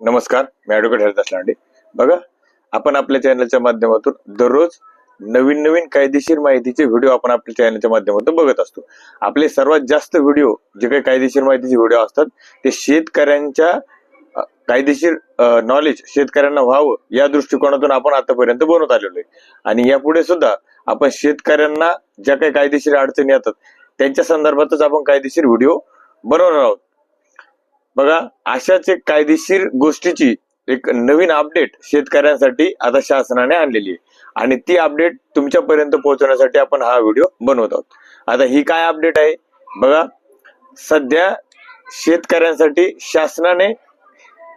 नमस्कार मी ॲडव्होकेट हरिदास लांडे. बघा आपण आपल्या चॅनलच्या माध्यमातून दररोज नवीन नवीन कायदेशीर माहितीचे व्हिडिओ आपण आपल्या चॅनलच्या माध्यमातून बघत असतो. आपले सर्वात जास्त व्हिडिओ जे काही कायदेशीर माहितीचे व्हिडिओ असतात ते शेतकऱ्यांच्या कायदेशीर नॉलेज शेतकऱ्यांना व्हावं या दृष्टिकोनातून आपण आतापर्यंत बनवत आलेलो आहे. आणि यापुढे सुद्धा आपण शेतकऱ्यांना ज्या काही कायदेशीर अडचणी येतात त्यांच्या संदर्भातच आपण कायदेशीर व्हिडिओ बनवणार आहोत. बघा अशाच एक कायदेशीर गोष्टीची एक नवीन अपडेट शेतकऱ्यांसाठी आता शासनाने आणलेली आहे. आणि ती अपडेट तुमच्यापर्यंत पोहोचवण्यासाठी आपण हा व्हिडिओ बनवत आहोत. आता ही काय अपडेट आहे? बघा सध्या शेतकऱ्यांसाठी शासनाने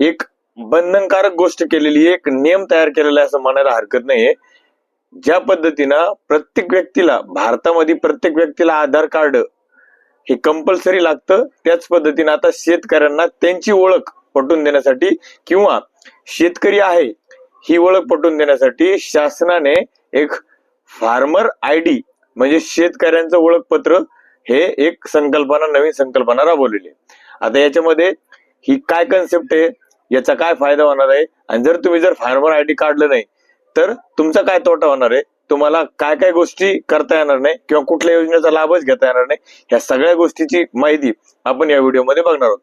एक बंधनकारक गोष्ट केलेली एक नियम तयार केलेला आहे असं म्हणायला हरकत नाहीये. ज्या पद्धतीनं प्रत्येक व्यक्तीला भारतामध्ये प्रत्येक व्यक्तीला आधार कार्ड हे कंपल्सरी लागतं. त्याच पद्धतीने आता शेतकऱ्यांना त्यांची ओळख पटवून देण्यासाठी किंवा शेतकरी आहे ही ओळख पटवून देण्यासाठी शासनाने एक फार्मर आय डी म्हणजे शेतकऱ्यांचं ओळखपत्र हे एक संकल्पना नवीन संकल्पना राबवलेली आहे. आता याच्यामध्ये ही काय कन्सेप्ट आहे याचा काय फायदा होणार आहे? आणि जर तुम्ही जर फार्मर आय डी काढलं नाही तर तुमचा काय तोटा होणार आहे? तुम्हाला काय काय गोष्टी करता येणार नाही किंवा कुठल्या योजनेचा लाभच घेता येणार नाही ह्या सगळ्या गोष्टीची माहिती आपण या व्हिडिओमध्ये बघणार आहोत.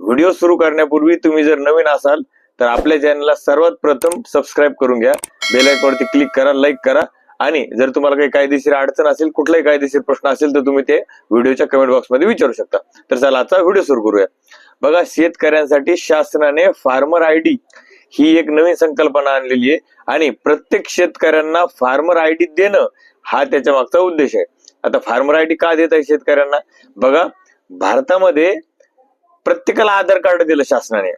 व्हिडिओ सुरू करण्यापूर्वी तुम्ही जर नवीन असाल तर आपल्या चॅनलला सर्वात प्रथम सबस्क्राईब करून घ्या बेल क्लिक करा लाईक करा आणि जर तुम्हाला काही कायदेशीर अडचण असेल कुठलाही कायदेशीर प्रश्न असेल तर तुम्ही ते व्हिडिओच्या कमेंट बॉक्समध्ये विचारू शकता. तर चला आजचा व्हिडिओ सुरू करूया. बघा शेतकऱ्यांसाठी शासनाने फार्मर आयडी ही एक नवीन संकल्पना आणलेली आहे. आणि प्रत्येक शेतकऱ्यांना फार्मर आय डी देणं हा त्याच्या मागचा उद्देश आहे. आता फार्मर आय डी का देत आहे शेतकऱ्यांना? बघा भारतामध्ये प्रत्येकाला आधार कार्ड दिलं शासनाने.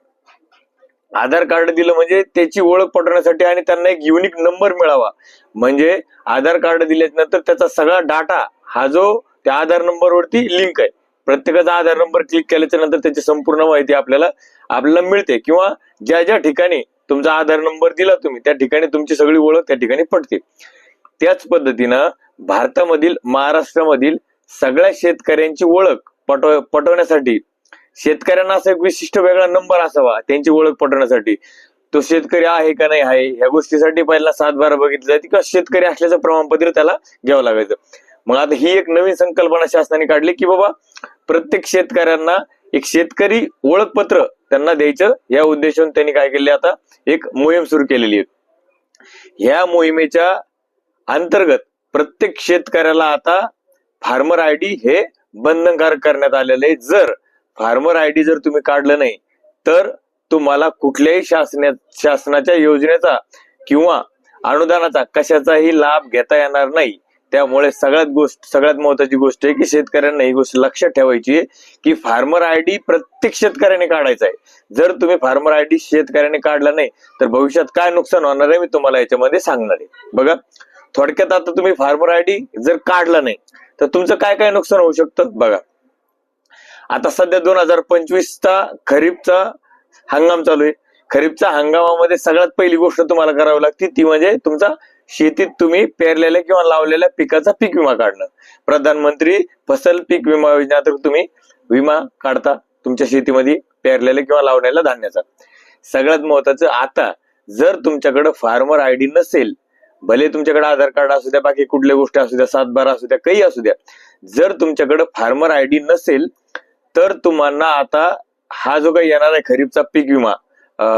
आधार कार्ड दिलं म्हणजे त्याची ओळख पटवण्यासाठी आणि त्यांना एक युनिक नंबर मिळावा. म्हणजे आधार कार्ड दिल्यानंतर त्याचा सगळा डाटा हा जो त्या आधार नंबरवरती लिंक आहे. प्रत्येकाचा आधार नंबर क्लिक केल्याच्यानंतर त्याची संपूर्ण माहिती आपल्याला आपल्याला मिळते. किंवा ज्या ज्या ठिकाणी तुमचा आधार नंबर दिला तुम्ही त्या ठिकाणी तुमची सगळी ओळख त्या ठिकाणी पडते. त्याच पद्धतीनं भारतामधील महाराष्ट्रामधील सगळ्या शेतकऱ्यांची ओळख पटव पटवण्यासाठी शेतकऱ्यांना असा एक विशिष्ट वेगळा नंबर असावा त्यांची ओळख पटवण्यासाठी. तो शेतकरी आहे का नाही आहे ह्या गोष्टीसाठी पहिला सात बारा बघितलं जाते किंवा शेतकरी असल्याचं प्रमाणपत्र त्याला घ्यावं लागायचं. मग आता ही एक नवीन संकल्पना शासनाने काढली की बाबा प्रत्येक शेतकऱ्यांना एक शेतकरी ओळखपत्र त्यांना द्यायचं. या उद्देशून त्यांनी काय केले आता? एक मोहीम सुरू केलेली आहे. ह्या मोहिमेच्या अंतर्गत प्रत्येक शेतकऱ्याला आता फार्मर आय डी हे बंधनकारक करण्यात आलेलं आहे. जर फार्मर आय डी जर तुम्ही काढलं नाही तर तुम्हाला कुठल्याही शासना शासनाच्या योजनेचा किंवा अनुदानाचा कशाचाही लाभ घेता येणार नाही. त्यामुळे सगळ्यात गोष्ट सगळ्यात महत्वाची गोष्ट आहे की शेतकऱ्यांना ही गोष्ट लक्षात ठेवायची आहे की फार्मर आय डी प्रत्येक शेतकऱ्याने काढायचा आहे. जर तुम्ही फार्मर आय डी शेतकऱ्याने काढला नाही तर भविष्यात काय नुकसान होणार आहे मी तुम्हाला याच्यामध्ये सांगणार आहे. बघा थोडक्यात आता तुम्ही फार्मर आय डी जर काढला नाही तर तुमचं काय काय नुकसान होऊ शकतं? बघा. आता सध्या दोन हजार पंचवीसचा खरीपचा हंगाम चालू आहे. खरीपच्या हंगामामध्ये सगळ्यात पहिली गोष्ट तुम्हाला करावी लागते ती म्हणजे तुमचा शेतीत तुम्ही पेरलेल्या किंवा लावलेल्या पिकाचा पीक विमा काढणं. प्रधानमंत्री फसल पीक विमा योजनेअंतर्गत तुम्ही विमा काढता तुमच्या शेतीमध्ये पेरलेल्या किंवा लावलेल्या धान्याचा. सगळ्यात महत्वाचं आता जर तुमच्याकडे फार्मर आय डी नसेल भले तुमच्याकडे आधार कार्ड असू द्या बाकी कुठल्या गोष्टी असू द्या सात बारा असू द्या काही असू द्या जर तुमच्याकडे फार्मर आय डी नसेल तर तुम्हाला आता हा जो काही येणार आहे खरीपचा पीक विमा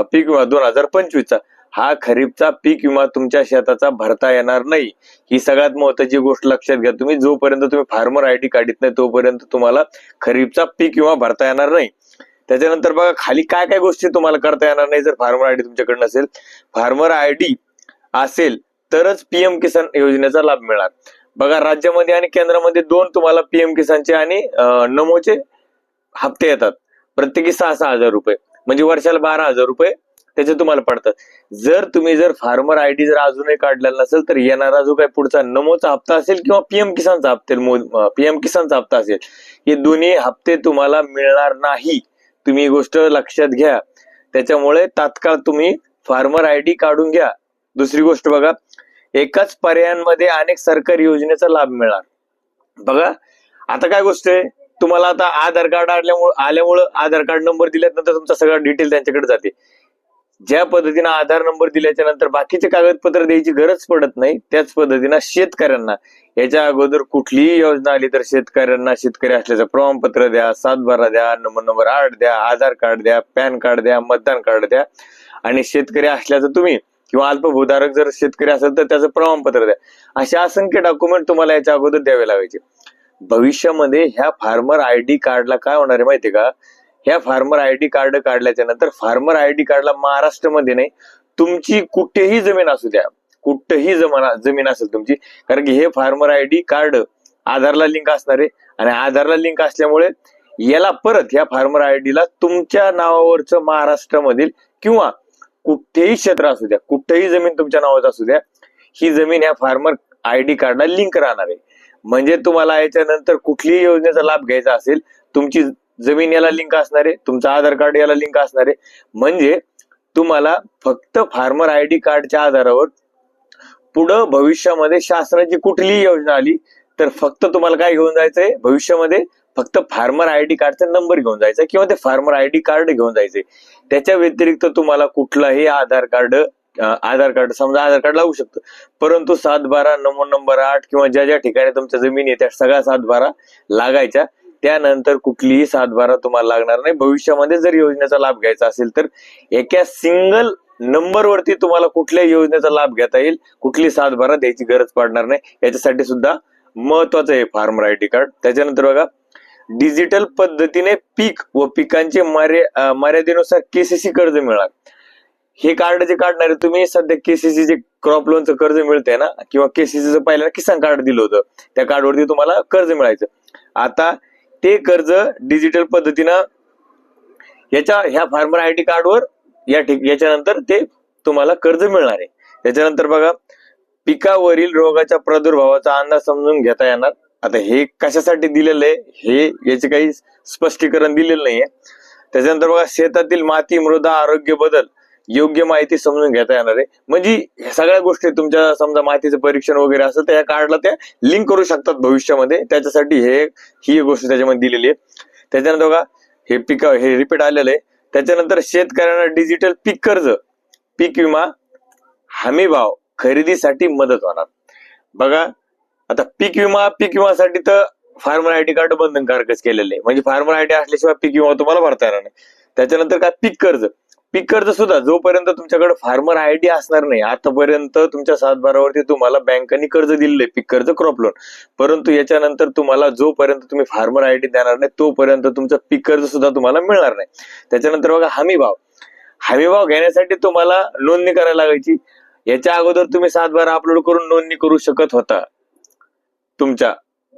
पीक विमा दोन हजार पंचवीसचा हा खरीपचा पीक विमा तुमच्या शेताचा भरता येणार नाही. ही सगळ्यात महत्वाची गोष्ट लक्षात घ्या. तुम्ही जोपर्यंत तुम्ही फार्मर आय डी काढत नाही तोपर्यंत तुम्हाला खरीपचा पीक विमा भरता येणार नाही. त्याच्यानंतर बघा खाली काय काय गोष्टी तुम्हाला करता येणार नाही जर फार्मर आय डी तुमच्याकडे नसेल फार्मर आय डी असेल तरच पीएम किसान योजनेचा लाभ मिळणार. बघा राज्यामध्ये आणि केंद्रामध्ये दोन तुम्हाला पीएम किसानचे आणि नमोचे हप्ते येतात. प्रत्येकी सहा सहा हजार रुपये. म्हणजे वर्षाला बारा हजार रुपये त्याचे तुम्हाला पडतात जर तुम्ही जर फार्मर आय डी जर अजूनही काढलेला नसेल तर येणारा जो काही पुढचा नमोचा हप्ता असेल किंवा पीएम किसानचा हप्ते पीएम किसानचा हप्ता असेल हे दोन्ही हप्ते तुम्हाला मिळणार नाही. तुम्ही ही गोष्ट लक्षात घ्या. त्याच्यामुळे तात्काळ तुम्ही फार्मर आय डी काढून घ्या. दुसरी गोष्ट बघा एकाच पर्यायांमध्ये अनेक सरकारी योजनेचा लाभ मिळणार. बघा आता काय गोष्ट आहे? तुम्हाला आता आधार कार्ड आल्यामुळे आल्यामुळं आधार कार्ड नंबर दिल्यानंतर तुमचा सगळा डिटेल त्यांच्याकडे जाते. ज्या पद्धतीनं आधार नंबर दिल्याच्या नंतर बाकीचे कागदपत्र द्यायची गरज पडत नाही त्याच पद्धतीनं शेतकऱ्यांना याच्या अगोदर कुठलीही योजना आली तर शेतकऱ्यांना शेतकरी असल्याचं प्रमाणपत्र द्या सातबारा द्या नंबर नंबर आठ द्या आधार कार्ड द्या पॅन कार्ड द्या मतदान कार्ड द्या. आणि शेतकरी असल्याचं तुम्ही किंवा अल्पभूधारक जर शेतकरी असेल तर त्याचं प्रमाणपत्र द्या. असे असंख्य डॉक्युमेंट तुम्हाला याच्या अगोदर द्यावे लागायचे. भविष्यामध्ये ह्या फार्मर आय डी कार्डला काय होणार आहे माहितीये का? ह्या फार्मर आय डी कार्ड काढल्याच्या नंतर फार्मर आय डी कार्डला महाराष्ट्रामध्ये नाही तुमची कुठेही जमीन असू द्या कुठेही जमाना जमीन असेल तुमची कारण की हे फार्मर आय डी कार्ड आधारला लिंक असणार आहे आणि आधारला लिंक असल्यामुळे याला परत ह्या फार्मर आय ला तुमच्या नावावरचं महाराष्ट्रामधील किंवा कुठेही क्षेत्र असू द्या कुठेही जमीन तुमच्या नावाचं असू द्या ही जमीन ह्या फार्मर आय डी कार्डला लिंक राहणार आहे. म्हणजे तुम्हाला याच्यानंतर कुठलीही योजनेचा लाभ घ्यायचा असेल तुमची जमीन याला लिंक असणार आहे तुमचं आधार कार्ड याला लिंक असणार आहे. म्हणजे तुम्हाला फक्त फार्मर आय डी कार्डच्या आधारावर पुढं भविष्यामध्ये शासनाची कुठलीही योजना आली तर फक्त तुम्हाला काय घेऊन जायचंय? भविष्यामध्ये फक्त फार्मर आय डी कार्डचा नंबर घेऊन जायचा किंवा ते फार्मर आय डी कार्ड घेऊन जायचे त्याच्या व्यतिरिक्त तुम्हाला कुठलाही आधार कार्ड आधार कार्ड समजा आधार कार्ड लागू शकतं. परंतु सात बारा नंबर नंबर आठ किंवा ज्या ज्या ठिकाणी तुमच्या जमीन आहे त्या सगळ्या सात बारा लागायच्या. त्यानंतर कुठलीही सातबारा तुम्हाला लागणार नाही. भविष्यामध्ये जर योजनेचा लाभ घ्यायचा असेल तर एका सिंगल नंबरवरती तुम्हाला कुठल्याही योजनेचा लाभ घेता येईल. कुठली सातबारा द्यायची गरज पडणार नाही. याच्यासाठी सुद्धा महत्वाचं आहे फार्मर आय डी कार्ड. त्याच्यानंतर बघा डिजिटल पद्धतीने पीक व पिकांचे मर्या मर्यादेनुसार केसीसी कर्ज मिळणार. हे कार्ड जे काढणारे तुम्ही सध्या केसीसी जे क्रॉप लोनचं कर्ज मिळतंय ना किंवा केसीसीचं पहिल्यांदा किसान कार्ड दिलं होतं त्या कार्डवरती तुम्हाला कर्ज मिळायचं. आता ते कर्ज डिजिटल पद्धतीनं याच्या ह्या फार्मर आय डी कार्डवर या ठिक याच्यानंतर ते तुम्हाला कर्ज मिळणार आहे. त्याच्यानंतर बघा पिकावरील रोगाच्या प्रादुर्भावाचा अंदाज समजून घेता येणार. आता हे कशासाठी दिलेलं आहे हे याचे काही स्पष्टीकरण दिलेलं नाहीये. त्याच्यानंतर बघा शेतातील माती मृदा आरोग्य बदल. योग्य माहिती समजून घेता येणार आहे. म्हणजे ह्या सगळ्या गोष्टी तुमच्या समजा माहितीचं परीक्षण वगैरे असेल तर या कार्डला त्या लिंक करू शकतात भविष्यामध्ये. त्याच्यासाठी हे ही गोष्ट त्याच्यामध्ये दिलेली आहे. त्याच्यानंतर बघा हे पिक हे रिपीट आलेलं आहे. त्याच्यानंतर शेतकऱ्यांना डिजिटल पीक कर्ज पीक विमा हमी भाव खरेदीसाठी मदत होणार. बघा आता पीक विमा पीक विमासाठी तर फार्मर आय डी कार्ड बंधनकारकच केलेलं आहे. म्हणजे फार्मर आय डी असल्याशिवाय पीक विमा तुम्हाला भरता येणार नाही. त्याच्यानंतर काय? पीक कर्ज. पीक कर्ज सुद्धा जोपर्यंत तुमच्याकडे फार्मर आयडी असणार नाही आतापर्यंत तुमच्या सातबारावरती तुम्हाला बँकांनी कर्ज दिलेलं आहे पीक कर्ज क्रॉप लोन. परंतु याच्यानंतर तुम्हाला जोपर्यंत तुम्ही फार्मर आयडी देणार नाही तोपर्यंत तुमचं पीक कर्ज सुद्धा तुम्हाला मिळणार नाही. त्याच्यानंतर बघा हमी भाव. हमी भाव घेण्यासाठी तुम्हाला नोंदणी करायला लागायची. याच्या अगोदर तुम्ही सातबारा अपलोड करून नोंदणी करू शकत होता. तुमच्या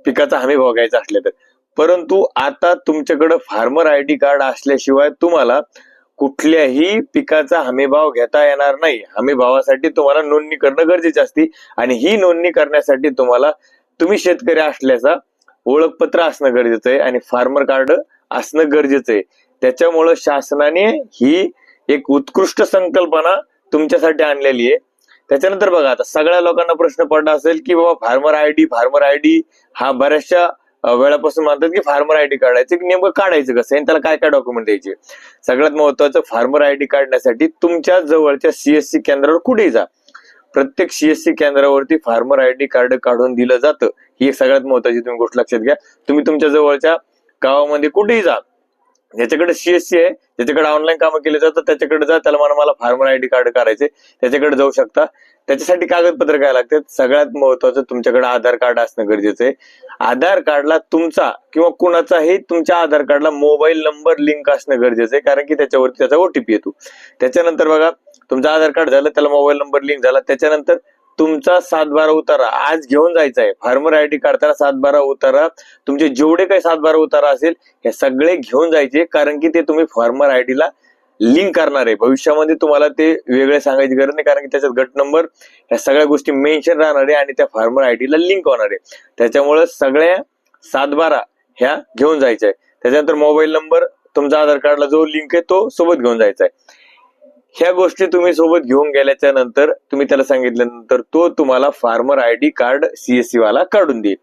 पिकाचा हमी भाव घ्यायचा असले तर. परंतु आता तुमच्याकडे फार्मर आयडी कार्ड असल्याशिवाय तुम्हाला कुठल्याही पिकाचा हमीभाव घेता येणार नाही. हमीभावासाठी तुम्हाला नोंदणी करणं गरजेचे असते आणि ही नोंदणी करण्यासाठी तुम्हाला तुम्ही शेतकरी असल्याचा ओळखपत्र असणं गरजेचं आहे आणि फार्मर कार्ड असणं गरजेचं आहे. त्याच्यामुळं शासनाने ही एक उत्कृष्ट संकल्पना तुमच्यासाठी आणलेली आहे. त्याच्यानंतर बघा आता सगळ्या लोकांना प्रश्न पडला असेल की बाबा farmer I D farmer I D हा बऱ्याचशा वेळापासून म्हणतात की फार्मर आय डी काढायचं की नेमकं काढायचं कसं आणि त्याला काय काय डॉक्युमेंट द्यायचे? सगळ्यात महत्वाचं फार्मर आय डी काढण्यासाठी तुमच्या जवळच्या सीएससी केंद्रावर कुठेही जा. प्रत्येक सीएससी केंद्रावरती फार्मर आय डी कार्ड काढून दिलं जातं. ही एक सगळ्यात महत्वाची तुम्ही गोष्ट लक्षात घ्या. तुम्ही तुमच्या जवळच्या गावामध्ये कुठेही जा. ज्याच्याकडे सीएससी आहे ज्याच्याकडे ऑनलाईन कामं केले जातात त्याच्याकडे जा. त्याला मला फार्मर आय डी कार्ड काढायचे त्याच्याकडे जाऊ शकता. त्याच्यासाठी कागदपत्र काय लागतात सगळ्यात महत्वाचं तुमच्याकडे आधार कार्ड असणं गरजेचं आहे. आधार कार्डला तुमचा किंवा कुणाचाही तुमच्या आधार कार्डला मोबाईल नंबर लिंक असणं गरजेचं आहे कारण की त्याच्यावरती त्याचा ओटीपी येतो. त्याच्यानंतर बघा तुमचं आधार कार्ड झालं त्याला मोबाईल नंबर लिंक झाला त्याच्यानंतर तुमचा सातबारा उतारा आज घेऊन जायचा आहे. फार्मर आय डी काढताना सातबारा उतारा. तुमचे जेवढे काही सातबारा उतारा असेल हे सगळे घेऊन जायचे कारण की ते तुम्ही फार्मर आय ला लिंक करणार आहे. भविष्यामध्ये तुम्हाला ते वेगळे सांगायची गरज नाही कारण की त्याच्यात गट नंबर ह्या सगळ्या गोष्टी मेन्शन राहणार आहे आणि त्या फार्मर आय ला लिंक होणार आहे. त्याच्यामुळे सगळ्या सातबारा ह्या घेऊन जायच्या आहे. त्याच्यानंतर मोबाईल नंबर तुमचा आधार कार्डला जो लिंक आहे तो सोबत घेऊन जायचा आहे. ह्या गोष्टी तुम्ही सोबत घेऊन गेल्याच्यानंतर तुम्ही त्याला सांगितल्यानंतर तो तुम्हाला farmer I D card CSC वाला काढून देईल.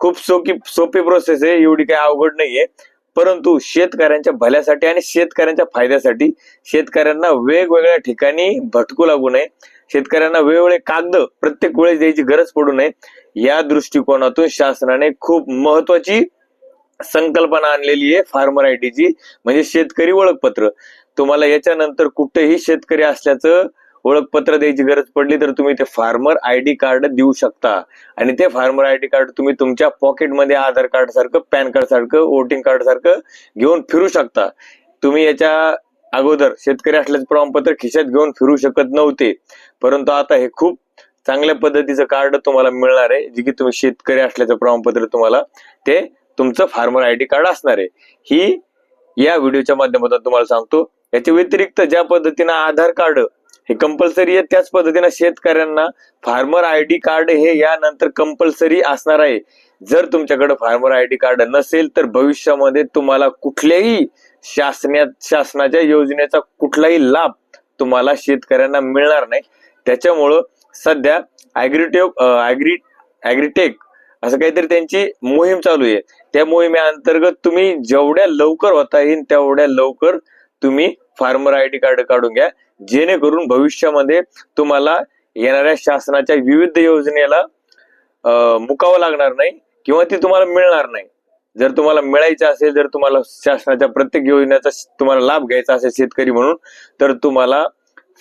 खूप सोपी सोपी प्रोसेस आहे एवढी काही अवघड नाहीये. परंतु शेतकऱ्यांच्या भल्यासाठी आणि शेतकऱ्यांच्या फायद्यासाठी शेतकऱ्यांना वेगवेगळ्या ठिकाणी भटकू लागू नये. शेतकऱ्यांना वेगवेगळे कागद प्रत्येक वेळेस द्यायची गरज पडू नये. या दृष्टिकोनातून शासनाने खूप महत्वाची संकल्पना आणलेली आहे फार्मर आय ची म्हणजे शेतकरी ओळखपत्र. तुम्हाला याच्यानंतर कुठेही शेतकरी असल्याचं ओळखपत्र द्यायची गरज पडली तर तुम्ही ते फार्मर आय डी कार्ड देऊ शकता. आणि ते फार्मर आय डी कार्ड तुम्ही तुमच्या पॉकेटमध्ये आधार कार्ड सारखं पॅन कार्ड सारखं वोटिंग कार्ड सारखं घेऊन फिरू शकता. तुम्ही याच्या अगोदर शेतकरी असल्याचं प्रमाणपत्र खिशात घेऊन फिरू शकत नव्हते. परंतु आता हे खूप चांगल्या पद्धतीचं कार्ड तुम्हाला मिळणार आहे जे की तुम्ही शेतकरी असल्याचं प्रमाणपत्र तुम्हाला ते तुमचं फार्मर आय डी कार्ड असणार आहे. ही या व्हिडिओच्या माध्यमातून तुम्हाला सांगतो. याच्या व्यतिरिक्त ज्या पद्धतीनं आधार कार्ड हे कंपल्सरी आहे त्याच पद्धतीनं शेतकऱ्यांना फार्मर आय डी कार्ड हे यानंतर कंपल्सरी असणार आहे. जर तुमच्याकडे फार्मर आय डी कार्ड नसेल तर भविष्यामध्ये तुम्हाला कुठल्याही शासनात शासनाच्या योजनेचा कुठलाही लाभ तुम्हाला शेतकऱ्यांना मिळणार नाही. त्याच्यामुळं सध्या ऍग्रिटेक ऍग्री ऍग्रिटेक असं काहीतरी त्यांची मोहीम चालू आहे. त्या मोहिमेअंतर्गत तुम्ही जेवढ्या लवकर होता येईल तेवढ्या लवकर तुम्ही फार्मर आय डी कार्ड काढून घ्या. जेणेकरून भविष्यामध्ये तुम्हाला येणाऱ्या शासनाच्या विविध योजनेला अं, मुकावं लागणार नाही किंवा ती तुम्हाला मिळणार नाही. जर तुम्हाला मिळायचं असेल जर तुम्हाला शासनाच्या प्रत्येक योजनेचा तुम्हाला लाभ घ्यायचा असेल शेतकरी म्हणून तर तुम्हाला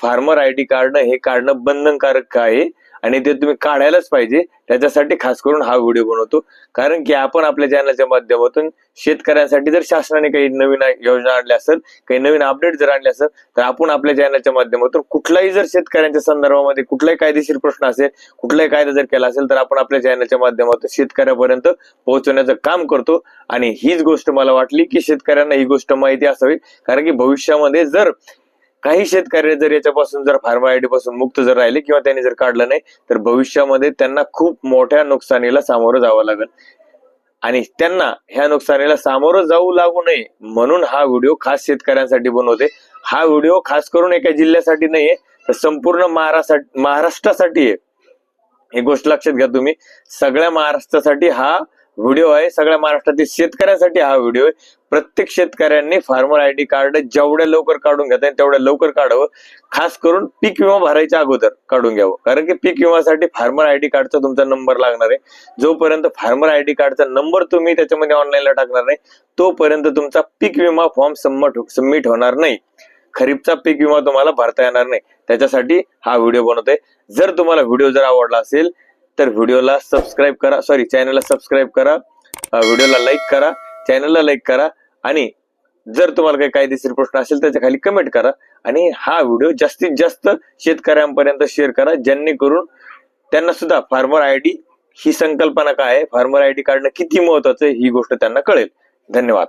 फार्मर आय डी कार्ड हे काढणं बंधनकारक आहे आणि ते तुम्ही काढायलाच पाहिजे. त्याच्यासाठी खास करून हा व्हिडिओ बनवतो. कारण की आपण आपल्या चॅनलच्या माध्यमातून शेतकऱ्यांसाठी जर शासनाने काही नवीन योजना आणल्या असेल काही नवीन अपडेट जर आणले असेल तर आपण आपल्या चॅनलच्या माध्यमातून कुठलाही जर शेतकऱ्यांच्या संदर्भामध्ये कुठलाही कायदेशीर प्रश्न असेल कुठलाही कायदा जर केला असेल तर आपण आपल्या चॅनलच्या माध्यमातून शेतकऱ्यापर्यंत पोहोचवण्याचं काम करतो. आणि हीच गोष्ट मला वाटली की शेतकऱ्यांना ही गोष्ट माहिती असावी. कारण की भविष्यामध्ये जर काही शेतकरी जर याच्यापासून जर फार्मा आयडी पासून मुक्त जर राहिले किंवा त्यांनी जर काढलं नाही तर भविष्यामध्ये त्यांना खूप मोठ्या नुकसानीला सामोरं जावं लागेल. आणि त्यांना ह्या नुकसानीला सामोरं जाऊ लागू नये म्हणून हा व्हिडिओ खास शेतकऱ्यांसाठी बनवते. हा व्हिडिओ खास करून एका जिल्ह्यासाठी नाहीये तर संपूर्ण महाराष्ट्रासाठी महाराष्ट्रासाठी आहे. ही गोष्ट लक्षात घ्या तुम्ही. सगळ्या महाराष्ट्रासाठी हा व्हिडिओ आहे. सगळ्या महाराष्ट्रातील शेतकऱ्यांसाठी हा व्हिडिओ आहे. प्रत्येक शेतकऱ्यांनी फार्मर आय डी कार्ड जेवढ्या लवकर काढून घेता येईल तेवढ्या लवकर काढावं. खास करून पीक विमा भरायच्या अगोदर काढून घ्यावं. कारण की पीक विमासाठी फार्मर आय डी कार्डचा तुमचा नंबर लागणार आहे. जोपर्यंत फार्मर आय डी कार्डचा नंबर तुम्ही त्याच्यामध्ये ऑनलाईनला टाकणार नाही तोपर्यंत तुमचा पीक विमा फॉर्म सबमिट सबमिट होणार नाही. खरीपचा पीक विमा तुम्हाला भरता येणार नाही. त्याच्यासाठी हा व्हिडिओ बनवतोय. जर तुम्हाला व्हिडिओ जर आवडला असेल तर व्हिडिओला सबस्क्राईब करा. सॉरी चॅनलला सबस्क्राईब करा. व्हिडिओला लाईक करा. चॅनलला लाईक करा. आणि जर तुम्हाला काही कायदेशीर प्रश्न असेल त्याच्याखाली कमेंट करा. आणि हा व्हिडिओ जास्तीत जास्त शेतकऱ्यांपर्यंत शेअर करा जेणेकरून त्यांना सुद्धा फार्मर आय डी ही संकल्पना काय आहे? फार्मर आय डी काढणं किती महत्वाचं आहे? ही गोष्ट त्यांना कळेल. धन्यवाद.